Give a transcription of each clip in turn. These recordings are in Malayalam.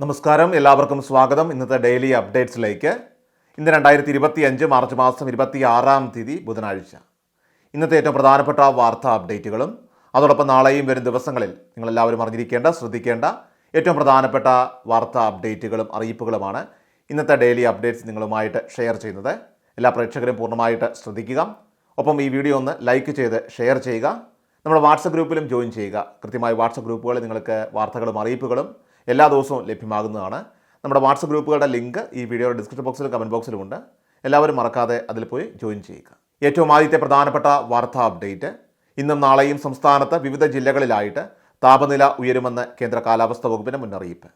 നമസ്കാരം. എല്ലാവർക്കും സ്വാഗതം. ഇന്നത്തെ ഡെയിലി അപ്ഡേറ്റ്സിലേക്ക്. ഇന്ന് രണ്ടായിരത്തി ഇരുപത്തി അഞ്ച് മാർച്ച് മാസം ഇരുപത്തി ആറാം തീയതി ബുധനാഴ്ച. ഇന്നത്തെ ഏറ്റവും പ്രധാനപ്പെട്ട വാർത്താ അപ്ഡേറ്റുകളും അതോടൊപ്പം നാളെയും വരും ദിവസങ്ങളിൽ നിങ്ങളെല്ലാവരും അറിഞ്ഞിരിക്കേണ്ട ശ്രദ്ധിക്കേണ്ട ഏറ്റവും പ്രധാനപ്പെട്ട വാർത്താ അപ്ഡേറ്റുകളും അറിയിപ്പുകളുമാണ് ഇന്നത്തെ ഡെയിലി അപ്ഡേറ്റ്സ് നിങ്ങളുമായിട്ട് ഷെയർ ചെയ്യുന്നത്. എല്ലാ പ്രേക്ഷകരും പൂർണമായിട്ട് ശ്രദ്ധിക്കുക. ഒപ്പം ഈ വീഡിയോ ഒന്ന് ലൈക്ക് ചെയ്ത് ഷെയർ ചെയ്യുക. നമ്മുടെ വാട്സപ്പ് ഗ്രൂപ്പിലും ജോയിൻ ചെയ്യുക. കൃത്യമായി വാട്സപ്പ് ഗ്രൂപ്പുകളിൽ നിങ്ങൾക്ക് വാർത്തകളും അറിയിപ്പുകളും എല്ലാ ദിവസവും ലഭ്യമാകുന്നതാണ്. നമ്മുടെ വാട്സപ്പ് ഗ്രൂപ്പുകളുടെ ലിങ്ക് ഈ വീഡിയോയുടെ ഡിസ്ക്രിപ്ഷൻ ബോക്സിലും കമന്റ് ബോക്സിലും ഉണ്ട്. എല്ലാവരും മറക്കാതെ അതിൽ പോയി ജോയിൻ ചെയ്യുക. ഏറ്റവും ആദ്യത്തെ പ്രധാനപ്പെട്ട വാർത്താ അപ്ഡേറ്റ് ഇന്നും നാളെയും സംസ്ഥാനത്ത് വിവിധ ജില്ലകളിലായിട്ട് താപനില ഉയരുമെന്ന് കേന്ദ്ര കാലാവസ്ഥാ വകുപ്പിന്റെ മുന്നറിയിപ്പ്.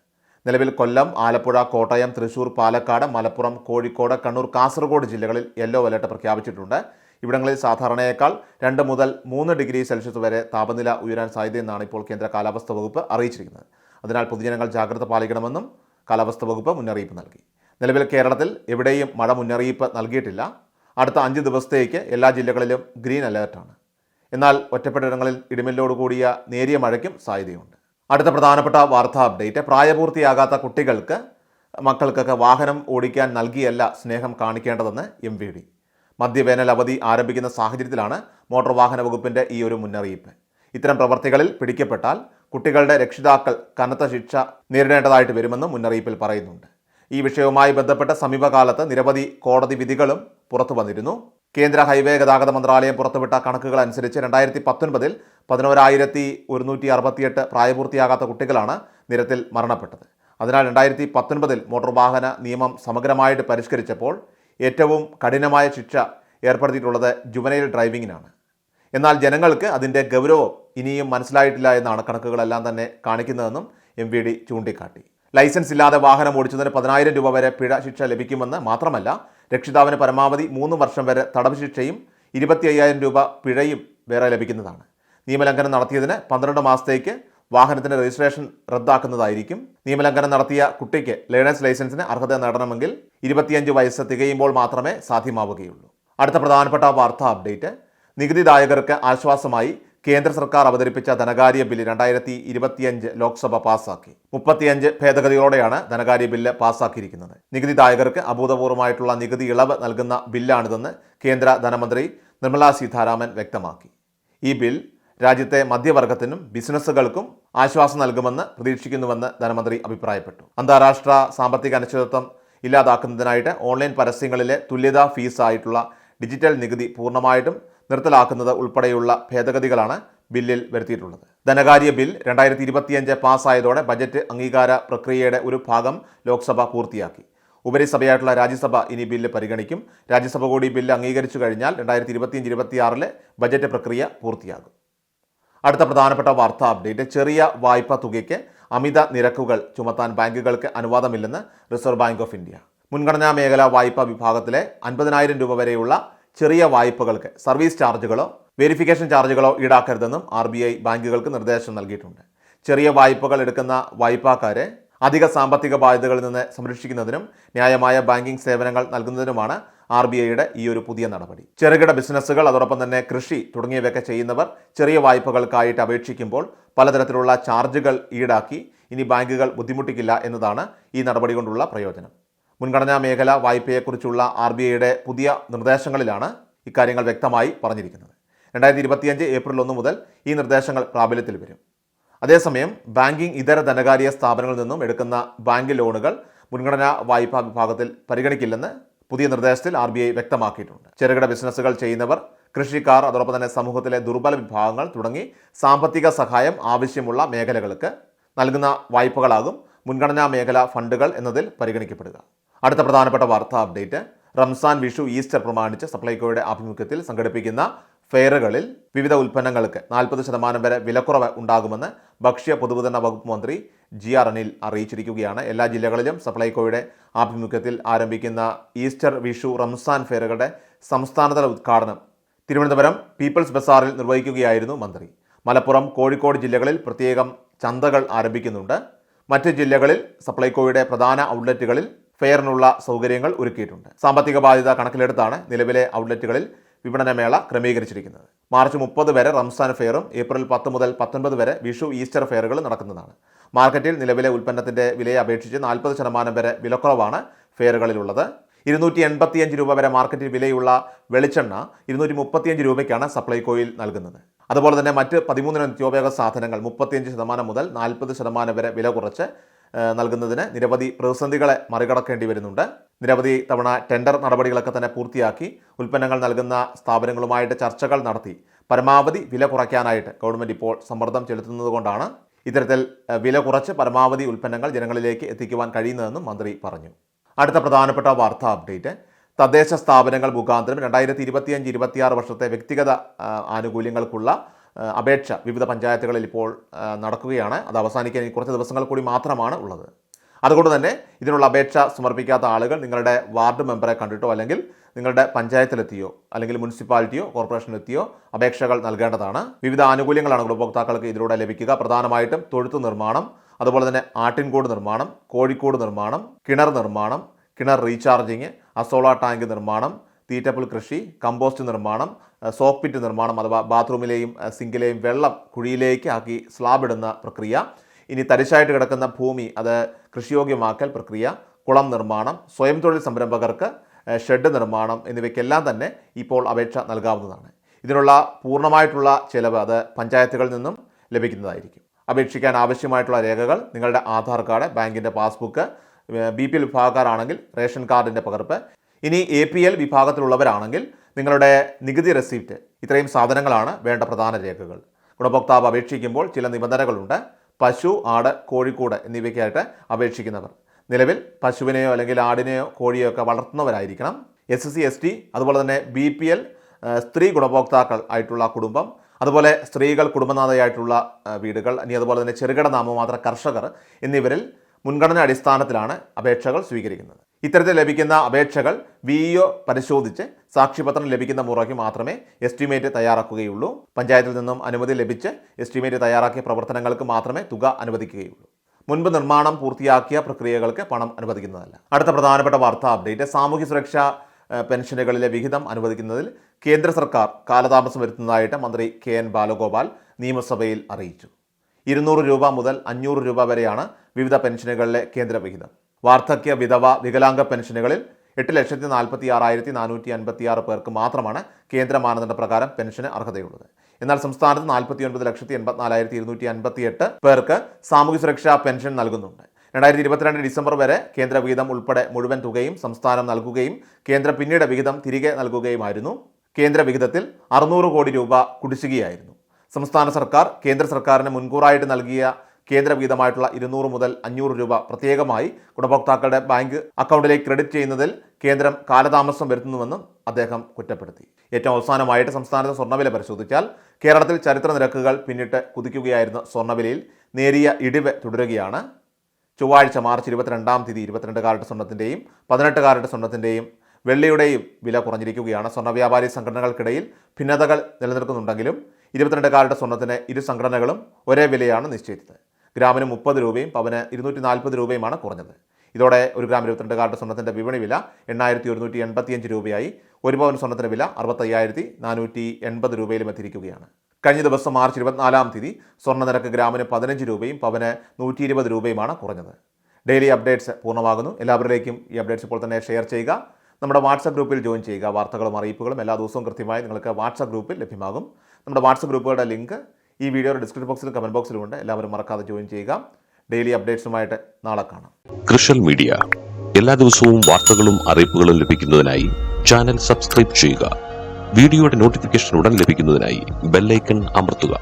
നിലവിൽ കൊല്ലം ആലപ്പുഴ കോട്ടയം തൃശൂർ പാലക്കാട് മലപ്പുറം കോഴിക്കോട് കണ്ണൂർ കാസർഗോഡ് ജില്ലകളിൽ യെല്ലോ അലർട്ട് പ്രഖ്യാപിച്ചിട്ടുണ്ട്. ഇവിടങ്ങളിൽ സാധാരണയേക്കാൾ രണ്ട് മുതൽ മൂന്ന് ഡിഗ്രി സെൽഷ്യസ് വരെ താപനില ഉയരാൻ സാധ്യതയെന്നാണ് ഇപ്പോൾ കേന്ദ്ര കാലാവസ്ഥാ വകുപ്പ് അറിയിച്ചിരിക്കുന്നത്. അതിനാൽ പൊതുജനങ്ങൾ ജാഗ്രത പാലിക്കണമെന്നും കാലാവസ്ഥാ വകുപ്പ് മുന്നറിയിപ്പ് നൽകി. നിലവിൽ കേരളത്തിൽ എവിടെയും മഴ മുന്നറിയിപ്പ് നൽകിയിട്ടില്ല. അടുത്ത അഞ്ച് ദിവസത്തേക്ക് എല്ലാ ജില്ലകളിലും ഗ്രീൻ അലേർട്ടാണ് എന്നാൽ ഒറ്റപ്പെട്ടിടങ്ങളിൽ ഇടിമിന്നലോട് കൂടിയ നേരിയ മഴയ്ക്കും സാധ്യതയുണ്ട്. അടുത്ത പ്രധാനപ്പെട്ട വാർത്താ അപ്ഡേറ്റ് പ്രായപൂർത്തിയാകാത്ത കുട്ടികൾക്ക് മക്കൾക്കൊക്കെ വാഹനം ഓടിക്കാൻ നൽകിയല്ല സ്നേഹം കാണിക്കേണ്ടതെന്ന് എം വി ഡി. മദ്യവേനൽ അവധി ആരംഭിക്കുന്ന സാഹചര്യത്തിലാണ് മോട്ടോർ വാഹന വകുപ്പിന്റെ ഈ ഒരു മുന്നറിയിപ്പ്. ഇത്തരം പ്രവർത്തികളിൽ പിടിക്കപ്പെട്ടാൽ കുട്ടികളുടെ രക്ഷിതാക്കൾ കനത്ത ശിക്ഷ നേരിടേണ്ടതായിട്ട് വരുമെന്ന് മുന്നറിയിപ്പിൽ പറയുന്നുണ്ട്. ഈ വിഷയവുമായി ബന്ധപ്പെട്ട സമീപകാലത്ത് നിരവധി കോടതി വിധികളും പുറത്തു വന്നിരുന്നു. കേന്ദ്ര ഹൈവേ ഗതാഗത മന്ത്രാലയം പുറത്തുവിട്ട കണക്കുകൾ അനുസരിച്ച് രണ്ടായിരത്തി പത്തൊൻപതിൽ പതിനോരായിരത്തി ഒരുന്നൂറ്റി അറുപത്തിയെട്ട് പ്രായപൂർത്തിയാകാത്ത കുട്ടികളാണ് നിരത്തിൽ മരണപ്പെട്ടത്. അതിനാൽ രണ്ടായിരത്തി പത്തൊൻപതിൽ മോട്ടോർ വാഹന നിയമം സമഗ്രമായിട്ട് പരിഷ്കരിച്ചപ്പോൾ ഏറ്റവും കഠിനമായ ശിക്ഷ ഏർപ്പെടുത്തിയിട്ടുള്ളത് ജുവനൈൽ ഡ്രൈവിങ്ങിനാണ് എന്നാൽ ജനങ്ങൾക്ക് അതിന്റെ ഗൗരവം ഇനിയും മനസ്സിലായിട്ടില്ല എന്നാണ് കണക്കുകളെല്ലാം തന്നെ കാണിക്കുന്നതെന്നും എം വി ഡി ചൂണ്ടിക്കാട്ടി. ലൈസൻസ് ഇല്ലാതെ വാഹനം ഓടിച്ചതിന് പതിനായിരം രൂപ വരെ പിഴ ശിക്ഷ ലഭിക്കുമെന്ന് മാത്രമല്ല രക്ഷിതാവിന് പരമാവധി മൂന്ന് വർഷം വരെ തടവ് ശിക്ഷയും ഇരുപത്തി അയ്യായിരം രൂപ പിഴയും വേറെ ലഭിക്കുന്നതാണ്. നിയമലംഘനം നടത്തിയതിന് പന്ത്രണ്ട് മാസത്തേക്ക് വാഹനത്തിന്റെ രജിസ്ട്രേഷൻ റദ്ദാക്കുന്നതായിരിക്കും. നിയമലംഘനം നടത്തിയ കുട്ടിക്ക് ലേണേഴ്സ് ലൈസൻസിന് അർഹത നേടണമെങ്കിൽ ഇരുപത്തിയഞ്ച് വയസ്സ് തികയുമ്പോൾ മാത്രമേ സാധ്യമാവുകയുള്ളൂ. അടുത്ത പ്രധാനപ്പെട്ട വാർത്താ അപ്ഡേറ്റ്. നികുതിദായകർക്ക് ആശ്വാസമായി കേന്ദ്ര സർക്കാർ അവതരിപ്പിച്ച ധനകാര്യ ബില്ല് രണ്ടായിരത്തി ഇരുപത്തിയഞ്ച് ലോക്സഭ പാസാക്കി. മുപ്പത്തിയഞ്ച് ഭേദഗതികളോടെയാണ് ധനകാര്യ ബില്ല് പാസാക്കിയിരിക്കുന്നത്. നികുതിദായകർക്ക് അഭൂതപൂർവമായിട്ടുള്ള നികുതി ഇളവ് നൽകുന്ന ബില്ലാണിതെന്ന് കേന്ദ്ര ധനമന്ത്രി നിർമ്മലാ സീതാരാമൻ വ്യക്തമാക്കി. ഈ ബിൽ രാജ്യത്തെ മധ്യവർഗത്തിനും ബിസിനസ്സുകൾക്കും ആശ്വാസം നൽകുമെന്ന് പ്രതീക്ഷിക്കുന്നുവെന്ന് ധനമന്ത്രി അഭിപ്രായപ്പെട്ടു. അന്താരാഷ്ട്ര സാമ്പത്തിക അനിശ്ചിതത്വം ഇല്ലാതാക്കുന്നതിനായിട്ട് ഓൺലൈൻ പരസ്യങ്ങളിലെ തുല്യതാ ഫീസായിട്ടുള്ള ഡിജിറ്റൽ നികുതി പൂർണമായിട്ടും നിർത്തലാക്കുന്നത് ഉൾപ്പെടെയുള്ള ഭേദഗതികളാണ് ബില്ലിൽ വരുത്തിയിട്ടുള്ളത്. ധനകാര്യ ബിൽ രണ്ടായിരത്തി ഇരുപത്തിയഞ്ച് പാസ്സായതോടെ ബജറ്റ് അംഗീകാര പ്രക്രിയയുടെ ഒരു ഭാഗം ലോക്സഭ പൂർത്തിയാക്കി. ഉപരിസഭയായിട്ടുള്ള രാജ്യസഭ ഇനി ബില്ല് പരിഗണിക്കും. രാജ്യസഭ കൂടി ബില്ല് അംഗീകരിച്ചു കഴിഞ്ഞാൽ രണ്ടായിരത്തി ഇരുപത്തിയഞ്ച് ഇരുപത്തിയാറിലെ ബജറ്റ് പ്രക്രിയ പൂർത്തിയാകും. അടുത്ത പ്രധാനപ്പെട്ട വാർത്താ അപ്ഡേറ്റ് ചെറിയ വായ്പാ തുകയ്ക്ക് അമിത നിരക്കുകൾ ചുമത്താൻ ബാങ്കുകൾക്ക് അനുവാദമില്ലെന്ന് റിസർവ് ബാങ്ക് ഓഫ് ഇന്ത്യ. മുൻഗണനാ മേഖല വായ്പാ വിഭാഗത്തിലെ അൻപതിനായിരം രൂപ വരെയുള്ള ചെറിയ വായ്പകൾക്ക് സർവീസ് ചാർജുകളോ വെരിഫിക്കേഷൻ ചാർജുകളോ ഈടാക്കരുതെന്നും ആർ ബി ഐ ബാങ്കുകൾക്ക് നിർദ്ദേശം നൽകിയിട്ടുണ്ട്. ചെറിയ വായ്പകൾ എടുക്കുന്ന വായ്പാക്കാരെ അധിക സാമ്പത്തിക ബാധ്യതകളിൽ നിന്ന് സംരക്ഷിക്കുന്നതിനും ന്യായമായ ബാങ്കിംഗ് സേവനങ്ങൾ നൽകുന്നതിനുമാണ് ആർ ബി ഐയുടെ ഈ ഒരു പുതിയ നടപടി. ചെറുകിട ബിസിനസ്സുകൾ അതോടൊപ്പം തന്നെ കൃഷി തുടങ്ങിയവയൊക്കെ ചെയ്യുന്നവർ ചെറിയ വായ്പകൾക്കായിട്ട് അപേക്ഷിക്കുമ്പോൾ പലതരത്തിലുള്ള ചാർജുകൾ ഈടാക്കി ഇനി ബാങ്കുകൾ ബുദ്ധിമുട്ടിക്കില്ല എന്നതാണ് ഈ നടപടി കൊണ്ടുള്ള പ്രയോജനം. മുൻഗണനാ മേഖല വായ്പയെക്കുറിച്ചുള്ള ആർ ബി ഐയുടെ പുതിയ നിർദ്ദേശങ്ങളിലാണ് ഇക്കാര്യങ്ങൾ വ്യക്തമായി പറഞ്ഞിരിക്കുന്നത്. രണ്ടായിരത്തി ഇരുപത്തിയഞ്ച് ഏപ്രിൽ ഒന്ന് മുതൽ ഈ നിർദ്ദേശങ്ങൾ പ്രാബല്യത്തിൽ വരും. അതേസമയം ബാങ്കിംഗ് ഇതര ധനകാര്യ സ്ഥാപനങ്ങളിൽ നിന്നും എടുക്കുന്ന ബാങ്ക് ലോണുകൾ മുൻഗണനാ വായ്പാ വിഭാഗത്തിൽ പരിഗണിക്കില്ലെന്ന് പുതിയ നിർദ്ദേശത്തിൽ ആർ വ്യക്തമാക്കിയിട്ടുണ്ട്. ചെറുകിട ബിസിനസ്സുകൾ ചെയ്യുന്നവർ കൃഷിക്കാർ അതോടൊപ്പം തന്നെ സമൂഹത്തിലെ ദുർബല വിഭാഗങ്ങൾ തുടങ്ങി സാമ്പത്തിക സഹായം ആവശ്യമുള്ള മേഖലകൾക്ക് നൽകുന്ന വായ്പകളാകും മുൻഗണനാ മേഖല ഫണ്ടുകൾ എന്നതിൽ പരിഗണിക്കപ്പെടുക. അടുത്ത പ്രധാനപ്പെട്ട വാർത്താ അപ്ഡേറ്റ്. റംസാൻ വിഷു ഈസ്റ്റർ പ്രമാണിച്ച് സപ്ലൈകോയുടെ ആഭിമുഖ്യത്തിൽ സംഘടിപ്പിക്കുന്ന ഫെയറുകളിൽ വിവിധ ഉൽപ്പന്നങ്ങൾക്ക് നാൽപ്പത് ശതമാനം വരെ വിലക്കുറവ് ഉണ്ടാകുമെന്ന് ഭക്ഷ്യ പൊതുവിതരണ വകുപ്പ് മന്ത്രി ജി ആർ അനിൽ അറിയിച്ചിരിക്കുകയാണ്. എല്ലാ ജില്ലകളിലും സപ്ലൈകോയുടെ ആഭിമുഖ്യത്തിൽ ആരംഭിക്കുന്ന ഈസ്റ്റർ വിഷു റംസാൻ ഫെയറുകളുടെ സംസ്ഥാനതല ഉദ്ഘാടനം തിരുവനന്തപുരം പീപ്പിൾസ് ബസാറിൽ നിർവഹിക്കുകയായിരുന്നു മന്ത്രി. മലപ്പുറം കോഴിക്കോട് ജില്ലകളിൽ പ്രത്യേകം ചന്തകൾ ആരംഭിക്കുന്നുണ്ട്. മറ്റ് ജില്ലകളിൽ സപ്ലൈകോയുടെ പ്രധാന ഔട്ട്ലെറ്റുകളിൽ ഫെയറിനുള്ള സൗകര്യങ്ങൾ ഒരുക്കിയിട്ടുണ്ട്. സാമ്പത്തിക ബാധ്യത കണക്കിലെടുത്താണ് നിലവിലെ ഔട്ട്ലെറ്റുകളിൽ വിപണനമേള ക്രമീകരിച്ചിരിക്കുന്നത്. മാർച്ച് മുപ്പത് വരെ റംസാൻ ഫെയറും ഏപ്രിൽ പത്ത് മുതൽ പത്തൊൻപത് വരെ വിഷു ഈസ്റ്റർ ഫെയറുകൾ നടക്കുന്നതാണ്. മാർക്കറ്റിൽ നിലവിലെ ഉൽപ്പന്നത്തിന്റെ വിലയെ അപേക്ഷിച്ച് നാൽപ്പത് ശതമാനം വരെ വിലക്കുറവാണ് ഫെയറുകളിലുള്ളത്. ഇരുന്നൂറ്റി എൺപത്തിയഞ്ച് രൂപ വരെ മാർക്കറ്റിൽ വിലയുള്ള വെളിച്ചെണ്ണ ഇരുന്നൂറ്റി മുപ്പത്തിയഞ്ച് രൂപയ്ക്കാണ് സപ്ലൈകോയിൽ നൽകുന്നത്. അതുപോലെ തന്നെ മറ്റ് പതിമൂന്ന് നിത്യോപയോഗ സാധനങ്ങൾ മുപ്പത്തിയഞ്ച് ശതമാനം മുതൽ നാൽപ്പത് ശതമാനം വരെ വില കുറച്ച് നൽകുന്നതിന് നിരവധി പ്രതിസന്ധികളെ മറികടക്കേണ്ടി വരുന്നുണ്ട്. നിരവധി തവണ ടെൻഡർ നടപടികളൊക്കെ തന്നെ പൂർത്തിയാക്കി ഉൽപ്പന്നങ്ങൾ നൽകുന്ന സ്ഥാപനങ്ങളുമായിട്ട് ചർച്ചകൾ നടത്തി. പരമാവധി വില കുറയ്ക്കാനായിട്ട് ഗവൺമെന്റ് ഇപ്പോൾ സമ്മർദ്ദം ചെലുത്തുന്നത് കൊണ്ടാണ് ഇത്തരത്തിൽ വില കുറച്ച് പരമാവധി ഉൽപ്പന്നങ്ങൾ ജനങ്ങളിലേക്ക് എത്തിക്കുവാൻ കഴിയുന്നതെന്നും മന്ത്രി പറഞ്ഞു. അടുത്ത പ്രധാനപ്പെട്ട വാർത്താ അപ്ഡേറ്റ്. തദ്ദേശ സ്ഥാപനങ്ങൾ മുഖാന്തരം രണ്ടായിരത്തി ഇരുപത്തിയഞ്ച് ഇരുപത്തിയാറ് വർഷത്തെ വ്യക്തിഗത ആനുകൂല്യങ്ങൾക്കുള്ള അപേക്ഷ വിവിധ പഞ്ചായത്തുകളിൽ ഇപ്പോൾ നടക്കുകയാണ്. അത് അവസാനിക്കാൻ കുറച്ച് ദിവസങ്ങൾ കൂടി മാത്രമാണ് ഉള്ളത്. അതുകൊണ്ട് തന്നെ ഇതിനുള്ള അപേക്ഷ സമർപ്പിക്കാത്ത ആളുകൾ നിങ്ങളുടെ വാർഡ് മെമ്പറെ കണ്ടിട്ടോ അല്ലെങ്കിൽ നിങ്ങളുടെ പഞ്ചായത്തിലെത്തിയോ അല്ലെങ്കിൽ മുനിസിപ്പാലിറ്റിയോ കോർപ്പറേഷനിലെത്തിയോ അപേക്ഷകൾ നൽകേണ്ടതാണ്. വിവിധ ആനുകൂല്യങ്ങളാണ് ഗുണഭോക്താക്കൾക്ക് ഇതിലൂടെ ലഭിക്കുക. പ്രധാനമായിട്ടും തൊഴുത്ത് നിർമ്മാണം അതുപോലെ തന്നെ ആട്ടിൻകൂട് നിർമ്മാണം കോഴിക്കോട് നിർമ്മാണം കിണർ നിർമ്മാണം കിണർ റീചാർജിങ് അസോള ടാങ്ക് നിർമ്മാണം തീറ്റപ്പുൽ കൃഷി കമ്പോസ്റ്റ് നിർമ്മാണം സോപ്പിറ്റ് പിറ്റ് നിർമ്മാണം അഥവാ ബാത്റൂമിലെയും സിങ്കിലെയും വെള്ളം കുഴിയിലേക്ക് ആക്കി സ്ലാബ് ഇടുന്ന പ്രക്രിയ. ഇനി തരിശായിട്ട് കിടക്കുന്ന ഭൂമി അത് കൃഷിയോഗ്യമാക്കൽ പ്രക്രിയ. കുളം നിർമ്മാണം സ്വയം തൊഴിൽ സംരംഭകർക്ക് ഷെഡ് നിർമ്മാണം എന്നിവയ്ക്കെല്ലാം തന്നെ ഇപ്പോൾ അപേക്ഷ നൽകാവുന്നതാണ്. ഇതിനുള്ള പൂർണമായിട്ടുള്ള ചിലവ് അത് പഞ്ചായത്തുകളിൽ നിന്നും ലഭിക്കുന്നതായിരിക്കും. അപേക്ഷിക്കാൻ ആവശ്യമായിട്ടുള്ള രേഖകൾ നിങ്ങളുടെ ആധാർ കാർഡ് ബാങ്കിന്റെ പാസ്ബുക്ക് ബി പി എൽ വിഭാഗക്കാരാണെങ്കിൽ റേഷൻ കാർഡിന്റെ പകർപ്പ് ഇനി എ പി എൽ വിഭാഗത്തിലുള്ളവരാണെങ്കിൽ നിങ്ങളുടെ നികുതി റെസീപ്റ്റ് ഇത്രയും സാധനങ്ങളാണ് വേണ്ട പ്രധാന രേഖകൾ. ഗുണഭോക്താവ് അപേക്ഷിക്കുമ്പോൾ ചില നിബന്ധനകളുണ്ട്. പശു ആട് കോഴിക്കൂട് എന്നിവയ്ക്കായിട്ട് അപേക്ഷിക്കുന്നവർ. നിലവിൽ പശുവിനെയോ അല്ലെങ്കിൽ ആടിനെയോ കോഴിയോ ഒക്കെ വളർത്തുന്നവരായിരിക്കണം. എസ് സി എസ് ടി അതുപോലെ തന്നെ ബി പി എൽ സ്ത്രീ ഗുണഭോക്താക്കൾ ആയിട്ടുള്ള കുടുംബം അതുപോലെ സ്ത്രീകൾ കുടുംബനാഥയായിട്ടുള്ള വീടുകൾ ഇനി അതുപോലെ തന്നെ ചെറുകിട നാമമാത്ര കർഷകർ എന്നിവരിൽ മുൻഗണന അടിസ്ഥാനത്തിലാണ് അപേക്ഷകൾ സ്വീകരിക്കുന്നത്. ഇത്തരത്തിൽ ലഭിക്കുന്ന അപേക്ഷകൾ വി ഇഒ പരിശോധിച്ച് സാക്ഷ്യപത്രം ലഭിക്കുന്ന മുറയ്ക്ക് മാത്രമേ എസ്റ്റിമേറ്റ് തയ്യാറാക്കുകയുള്ളൂ. പഞ്ചായത്തിൽ നിന്നും അനുമതി ലഭിച്ച് എസ്റ്റിമേറ്റ് തയ്യാറാക്കിയ പ്രവർത്തനങ്ങൾക്ക് മാത്രമേ തുക അനുവദിക്കുകയുള്ളൂ. മുൻപ് നിർമ്മാണം പൂർത്തിയാക്കിയ പ്രക്രിയകൾക്ക് പണം അനുവദിക്കുന്നതല്ല. അടുത്ത പ്രധാനപ്പെട്ട വാർത്താ അപ്ഡേറ്റ് സാമൂഹ്യ സുരക്ഷാ പെൻഷനുകളിലെ വിഹിതം അനുവദിക്കുന്നതിൽ കേന്ദ്ര സർക്കാർ കാലതാമസം വരുത്തുന്നതായിട്ട് മന്ത്രി കെ എൻ ബാലഗോപാൽ നിയമസഭയിൽ അറിയിച്ചു. ഇരുന്നൂറ് രൂപ മുതൽ അഞ്ഞൂറ് രൂപ വരെയാണ് വിവിധ പെൻഷനുകളിലെ കേന്ദ്രവിഹിതം. വാർദ്ധക്യ വിധവ വികലാംഗ പെൻഷനുകളിൽ എട്ട് ലക്ഷത്തി നാൽപ്പത്തി ആറായിരത്തി നാനൂറ്റി അൻപത്തി ആറ് പേർക്ക് മാത്രമാണ് കേന്ദ്ര മാനദണ്ഡ പ്രകാരം പെൻഷന് അർഹതയുള്ളത്. എന്നാൽ സംസ്ഥാനത്ത് നാൽപ്പത്തി ഒൻപത് ലക്ഷത്തി എൺപത്തിനാലായിരത്തി ഇരുന്നൂറ്റി അൻപത്തി എട്ട് പേർക്ക് സാമൂഹ്യ സുരക്ഷാ പെൻഷൻ നൽകുന്നുണ്ട്. രണ്ടായിരത്തി ഇരുപത്തിരണ്ട് ഡിസംബർ വരെ കേന്ദ്ര വിഹിതം ഉൾപ്പെടെ മുഴുവൻ തുകയും സംസ്ഥാനം നൽകുകയും കേന്ദ്ര പിന്നീട് വിഹിതം തിരികെ നൽകുകയുമായിരുന്നു. കേന്ദ്ര വിഹിതത്തിൽ അറുന്നൂറ് കോടി രൂപ കുടിശ്ശികയായിരുന്നു. സംസ്ഥാന സർക്കാർ കേന്ദ്ര സർക്കാരിന് മുൻകൂറായിട്ട് നൽകിയ കേന്ദ്ര വിഹിതമായിട്ടുള്ള ഇരുന്നൂറ് മുതൽ അഞ്ഞൂറ് രൂപ പ്രത്യേകമായി ഗുണഭോക്താക്കളുടെ ബാങ്ക് അക്കൗണ്ടിലേക്ക് ക്രെഡിറ്റ് ചെയ്യുന്നതിൽ കേന്ദ്രം കാലതാമസം വരുത്തുന്നുവെന്നും അദ്ദേഹം കുറ്റപ്പെടുത്തി. ഏറ്റവും അവസാനമായിട്ട് സംസ്ഥാനത്തെ സ്വർണവില പരിശോധിച്ചാൽ കേരളത്തിൽ ചരിത്ര നിരക്കുകൾ പിന്നിട്ട് കുതിക്കുകയായിരുന്ന സ്വർണവിലയിൽ നേരിയ ഇടിവ് തുടരുകയാണ്. ചൊവ്വാഴ്ച മാർച്ച് ഇരുപത്തിരണ്ടാം തീയതി ഇരുപത്തിരണ്ട് കാരറ്റ് സ്വർണത്തിന്റെയും പതിനെട്ട് കാരറ്റ് സ്വർണത്തിന്റെയും വെള്ളിയുടെയും വില കുറഞ്ഞിരിക്കുകയാണ്. സ്വർണ വ്യാപാരി സംഘടനകൾക്കിടയിൽ ഭിന്നതകൾ നിലനിൽക്കുന്നുണ്ടെങ്കിലും ഇരുപത്തിരണ്ട് കാരറ്റ് സ്വർണത്തിന് ഇരു സംഘടനകളും ഒരേ വിലയാണ് നിശ്ചയിച്ചത്. ഗ്രാമിന് മുപ്പത് രൂപയും പവന് ഇരുന്നൂറ്റി നാൽപ്പത് രൂപയുമാണ് കുറഞ്ഞത്. ഇതോടെ ഒരു ഗ്രാം ഇരുപത്തിരണ്ട് കാർഡ് സ്വർണത്തിന്റെ വിപണി വില എണ്ണായിരത്തി ഒരുന്നൂറ്റി എൺപത്തിയഞ്ച് രൂപയായി. ഒരു പവൻ സ്വർണത്തിന്റെ വില അറുപത്തയ്യായിരത്തി നാനൂറ്റി എൺപത് രൂപയിലും എത്തിയിരിക്കുകയാണ്. കഴിഞ്ഞ ദിവസം മാർച്ച് ഇരുപത്തിനാലാം തീയതി സ്വർണ നിരക്ക് ഗ്രാമിന് പതിനഞ്ച് രൂപയും പവന് നൂറ്റി ഇരുപത് രൂപയുമാണ് കുറഞ്ഞത്. ഡെയിലി അപ്ഡേറ്റ്സ് പൂർണമാകുന്നു. എല്ലാവരിലേക്കും ഈ അപ്ഡേറ്റ്സ് ഇപ്പോൾ തന്നെ ഷെയർ ചെയ്യുക. നമ്മുടെ വാട്സപ്പ് ഗ്രൂപ്പിൽ ജോയിൻ ചെയ്യുക. വാർത്തകളും അറിയിപ്പുകളും എല്ലാ ദിവസവും കൃത്യമായി നിങ്ങൾക്ക് വാട്സപ്പ് ഗ്രൂപ്പിൽ ലഭ്യമാകും. നമ്മുടെ വാട്സപ്പ് ഗ്രൂപ്പുകളുടെ ലിങ്ക് ഈ വീഡിയോയുടെ ഡിസ്ക്രിപ്ഷൻ ബോക്സിലും കമന്റ് ബോക്സിലും ഉണ്ട്. എല്ലാവരും മറക്കാതെ ജോയിൻ ചെയ്യുക. ഡെയിലി അപ്ഡേറ്റ്സുമായിട്ട് നാളെ കാണാം. കൃഷൽ മീഡിയ എല്ലാ ദിവസവും വാർത്തകളും അറിയിപ്പുകളും ലഭിക്കുന്നതിനായി ചാനൽ സബ്സ്ക്രൈബ് ചെയ്യുക. വീഡിയോയുടെ നോട്ടിഫിക്കേഷൻ ഉടൻ ലഭിക്കുന്നതിനായി ബെല്ലൈക്കൺ അമർത്തുക.